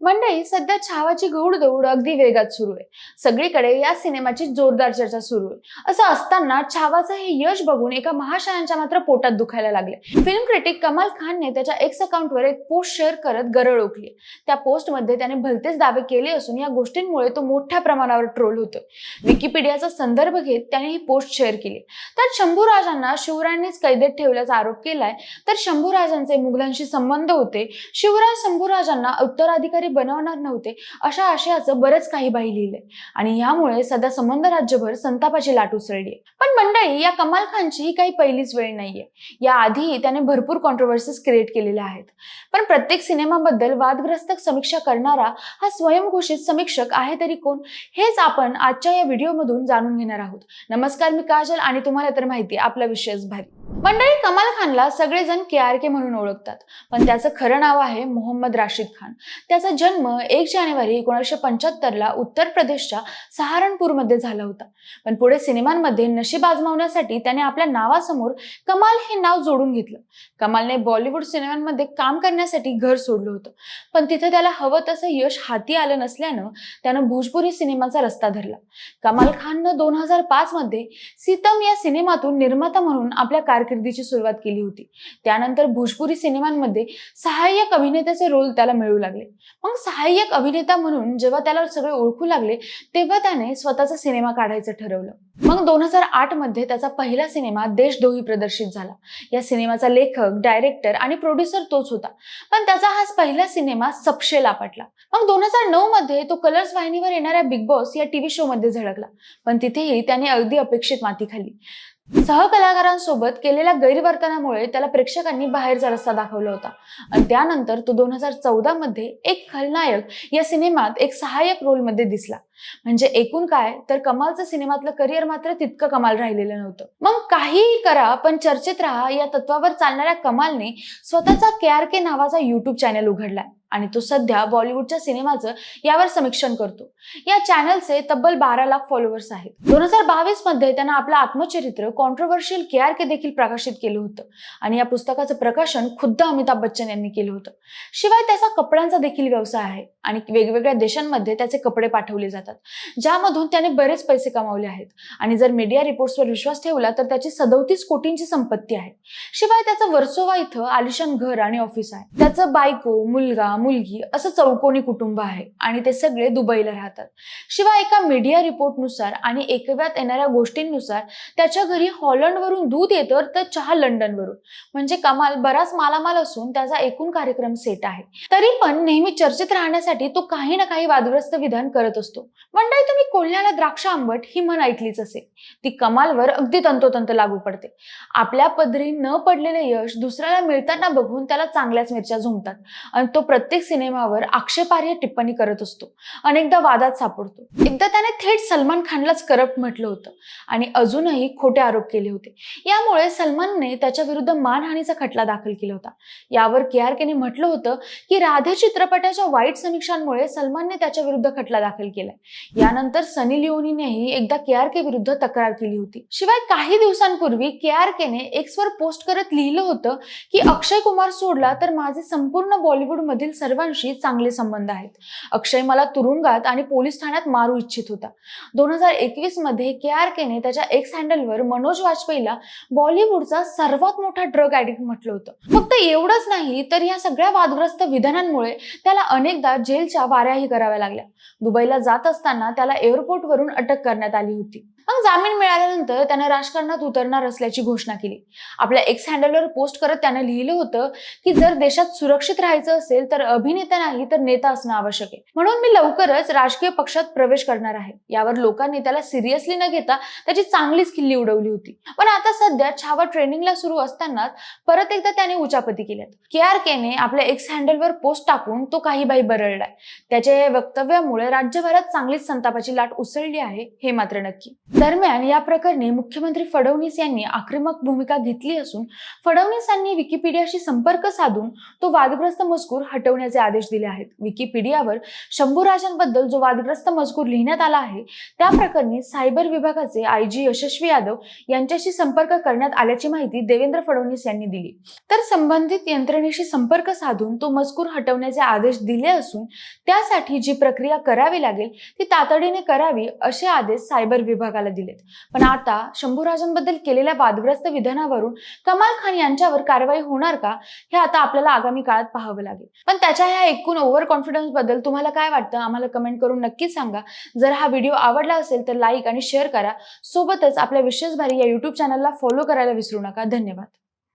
मंडळी सध्या छावाची गौड दौड अगदी वेगात सुरू आहे. सगळीकडे या सिनेमाची जोरदार चर्चा सुरू आहे. असं असताना छावाचं हे यश बघून एका महाशयांच्या मात्र पोटात दुखायला लागले. फिल्म क्रिटिक कमाल खानने त्याच्या एक्स अकाउंटवर एक पोस्ट शेअर करत गरळ ओकली. त्या पोस्टमध्ये त्याने भलतेच दावे केले असून या गोष्टींमुळे तो मोठ्या प्रमाणावर ट्रोल होतोय विकिपीडियाचा संदर्भ घेत त्याने ही पोस्ट शेअर केली. तर शंभूराजांना शिवरायांनीच कैदेत ठेवल्याचा आरोप केलाय. तर शंभूराजांचे मुघलांशी संबंध होते. शिवराज शंभूराजांना उत्तराधिकारी बनवणार नव्हते अशा आशयाचं बरंच काही बाई लिहिलंय. आणि यामुळे सध्या संबंध राज्यभर संतापाची लाट उसळली पण मंडळी या कमाल खानची ही काही पहिलीच वेळ नाहीये. याआधी त्याने भरपूर कॉन्ट्रोवर्सीज क्रिएट केलेल्या आहेत. पण प्रत्येक सिनेमाबद्दल वादग्रस्त समीक्षा करणारा हा स्वयंघोषित समीक्षक आहे तरी कोण? हेच आपण आजच्या या व्हिडिओमधून जाणून घेणार आहोत. नमस्कार मी काजल आणि तुम्हाला तर माहिती आपला विषयच भारी. मंडळी कमाल खानला सगळेजण के आर के म्हणून ओळखतात. पण त्याचं खरं नाव आहे मोहम्मद राशिद खान. त्याचा जन्म एक जानेवारी एकोणीसशे पंच्याहत्तरला उत्तर प्रदेशच्या सहारणपूरमध्ये झाला होता. पण पुढे सिनेमांमध्ये नशीब आजमावण्यासाठी त्याने आपल्या नावासमोर कमाल हे नाव जोडून घेतलं. कमालने बॉलिवूड सिनेमांमध्ये काम करण्यासाठी घर सोडलं होतं. पण तिथे त्याला हवं तसं यश हाती आलं नसल्यानं त्यानं भोजपुरी सिनेमाचा रस्ता धरला. कमाल खाननं दोन हजार पाच मध्ये सीतम या सिनेमातून निर्माता म्हणून आपल्या कारकिर्दीची सुरुवात केली होती. त्यानंतर भोजपुरी सिनेमांमध्ये सहाय्यक अभिनेत्याचे रोल त्याला मिळू लागले. मग सहाय्यक अभिनेता म्हणून जेव्हा त्याला सगळे ओळखू लागले तेव्हा त्याने स्वतःचा सिनेमा काढायचं ठरवलं. मग दोन हजार आठमध्ये त्याचा पहिला सिनेमा देशदोही प्रदर्शित झाला. या सिनेमाचा लेखक डायरेक्टर आणि प्रोड्युसर तोच होता. पण त्याचा हा पहिला सिनेमा सपशेला पटला मग दोन हजार नऊ मध्ये तो कलर्स वाहिनीवर येणाऱ्या बिग बॉस या टीव्ही शो मध्ये झळकला. पण तिथेही त्याने अगदी अपेक्षित माती खाल्ली. सहकलाकारांसोबत केलेल्या गैरवर्तनामुळे त्याला प्रेक्षकांनी बाहेरचा रस्ता दाखवला होता. आणि त्यानंतर तो दोन हजार चौदा मध्ये एक खलनायक या सिनेमात एक सहाय्यक रोलमध्ये दिसला. म्हणजे एकूण काय? तर कमालचं सिनेमातलं करिअर मात्र तितकं कमाल राहिलेलं नव्हतं. मग काहीही करा पण चर्चेत राहा. या तत्वावर चालणाऱ्या कमालने स्वतःचा के आर के नावाचा युट्यूब चॅनल उघडलाय. आणि तो सध्या बॉलिवूडच्या सिनेमाचं यावर समीक्षण करतो. या चॅनलचे तब्बल बारा लाख फॉलोअर्स आहेत. दोन हजार बावीसमध्ये त्यानं आपलं आत्मचरित्र कॉन्ट्रोवर्शियल के आर के देखील प्रकाशित केलं होतं. आणि या पुस्तकाचं प्रकाशन खुद्द अमिताभ बच्चन यांनी केलं होतं. शिवाय त्याचा कपड्यांचा देखील व्यवसाय आहे. आणि वेगवेगळ्या देशांमध्ये त्याचे कपडे पाठवले जातात. ज्यामधून त्याने बरेच पैसे कमावले आहेत. आणि जर मीडिया रिपोर्ट्सवर विश्वास ठेवला तर त्याची सदोतीस कोटींची संपत्ती आहे. शिवाय त्याचं वर्सोवा इथं आलिशान घर आणि ऑफिस आहे. त्याचं बायको मुलगा मुलगी असं चौकोनी कुटुंब आहे आणि ते सगळे दुबईला राहतात. शिवाय एका मीडिया रिपोर्टनुसार आणि एकव्यात येणाऱ्या गोष्टींनुसार त्याच्या घरी हॉलंडवरून दूध येतं तर चहा लंडनवरून. म्हणजे कमाल बराच मालामाल असून त्याचा एकूण कार्यक्रम सेट आहे. तरी पण नेहमी चर्चेत राहण्यासाठी तो काही ना काही वादग्रस्त विधान करत असतो. मंडळी तुम्ही कोल्ह्याला द्राक्ष आंबट ही म्हण ऐकलीच असेल. ती कमालवर अगदी तंतोतंत लागू पडते. आपल्या पदरी न पडलेले यश दुसऱ्याला मिळताना बघून त्याला चांगल्याच मिरच्या झुंबतात. आणि तो प्रत्येक प्रत्येक सिनेमावर आक्षेपार्ह टिप्पणी करत असतो. अनेकदा वादात सापडतो. एकदा त्याने थेट सलमान खानलाच करप्ट म्हटलं होतं आणि अजूनही खोटे आरोप केले होते. यामुळे सलमानने त्याच्या विरुद्ध मानहानीचा खटला दाखल केला होता. यावर के आर केने म्हटलं होतं की राधे चित्रपटाच्या वाईट समीक्षांमुळे सलमानने त्याच्या विरुद्ध खटला दाखल केलाय. यानंतर सनी लिओनीनेही एकदा के आर के विरुद्ध तक्रार केली होती. शिवाय काही दिवसांपूर्वी के आर केने एक्सवर पोस्ट करत लिहिलं होतं की अक्षय कुमार सोडला तर माझे संपूर्ण बॉलिवूड मधील सर्वांशी चांगले संबंध आहेत. अक्षय मला तुरुंगात आणि पोलीस ठाण्यात मारू इच्छित होता. दोन हजार एकवीसमध्ये के आर केने त्याच्या एक्स हँडलवर मनोज वाजपेयीला बॉलिवूडचा सर्वात मोठा ड्रग ऍडिक्ट म्हटलं होतं. फक्त एवढंच नाही तर या सगळ्या वादग्रस्त विधानांमुळे त्याला अनेकदा जेलच्या वाऱ्याही कराव्या लागल्या. दुबईला जात असताना त्याला एअरपोर्टवरून अटक करण्यात आली होती. मग जामीन मिळाल्यानंतर त्यानं राजकारणात उतरणार असल्याची घोषणा केली. आपल्या एक्स हँडलवर पोस्ट करत त्यानं लिहिलं होतं की जर देशात सुरक्षित राहायचं असेल तर अभिनेता नाही तर नेता असणं आवश्यक आहे. म्हणून मी लवकरच राजकीय पक्षात प्रवेश करणार आहे. यावर लोकांनी त्याला सिरियसली न घेता त्याची चांगलीच खिल्ली उडवली होती. पण आता सध्या छावा ट्रेनिंगला सुरू असतानाच परत एकदा त्याने उचापती केल्यात. के आर केने आपल्या एक्स हँडलवर पोस्ट टाकून तो काही बाई बरळलाय. त्याच्या या वक्तव्यामुळे राज्यभरात चांगलीच संतापाची लाट उसळली आहे हे मात्र नक्की. दरम्यान या प्रकरणी मुख्यमंत्री फडणवीस यांनी आक्रमक भूमिका घेतली असून फडणवीस यांनी विकिपीडियाशी संपर्क साधून तो वादग्रस्त मजकूर हटवण्याचे आदेश दिले आहेत. विकिपीडियावर शंभूराजांबद्दल जो वादग्रस्त मजकूर लिहिण्यात आला आहे त्या प्रकरणी सायबर विभागाचे आय जी यशस्वी यादव यांच्याशी संपर्क करण्यात आल्याची माहिती देवेंद्र फडणवीस यांनी दिली. तर संबंधित यंत्रणेशी संपर्क साधून तो मजकूर हटवण्याचे आदेश दिले असून त्यासाठी जी प्रक्रिया करावी लागेल ती तातडीने करावी असे आदेश सायबर विभागाला दिलेत. पण आता शंभूराजांबद्दल केलेल्या वादग्रस्त विधानावरून कमाल खान यांच्यावर कारवाई होणार का हे आता आपल्याला आगामी काळात पाहावं लागेल. पण त्याच्या ह्या एकूण ओव्हर कॉन्फिडन्सबद्दल तुम्हाला काय वाटतं? आम्हाला कमेंट करून नक्कीच सांगा. जर हा व्हिडिओ आवडला असेल तर लाईक आणि शेअर करा. सोबतच आपल्या विशेष भारी या युट्यूब चॅनलला फॉलो करायला विसरू नका. धन्यवाद.